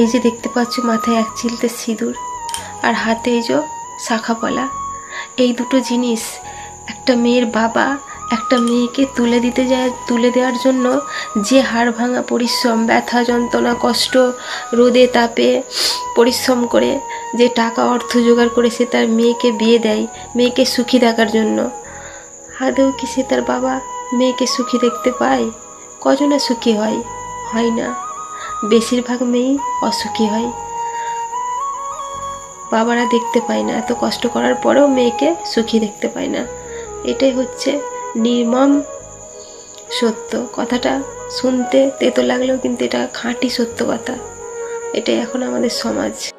এই যে দেখতে পাচ্ছ মাথায় এক চিলতে সিঁদুর আর হাতে এই যে শাখাপলা এই দুটো জিনিস, একটা মেয়ের বাবা, একটা মেয়েকে তুলে দিতে যায়, তুলে দেওয়ার জন্য যে হাড় ভাঙা পরিশ্রম, ব্যথা, যন্ত্রণা, কষ্ট, রোদে তাপে পরিশ্রম করে, যে টাকা, অর্থ জোগাড় করে সে তার মেয়েকে বিয়ে দেয়, মেয়েকে সুখী দেখার জন্য। আদৌ কি সে তার বাবা মেয়েকে সুখী দেখতে পায়? কজনে সুখী হয়? হয় না। বেশিরভাগ মেয়েই অসুখী হয়। বাবারা দেখতে পায় না। এত কষ্ট করার পরেও মেয়েকে সুখী দেখতে পায় না। এটাই হচ্ছে নির্মম সত্য। কথাটা শুনতে তেতো লাগলেও কিন্তু এটা খাঁটি সত্য কথা এটাই এখন আমাদের সমাজ।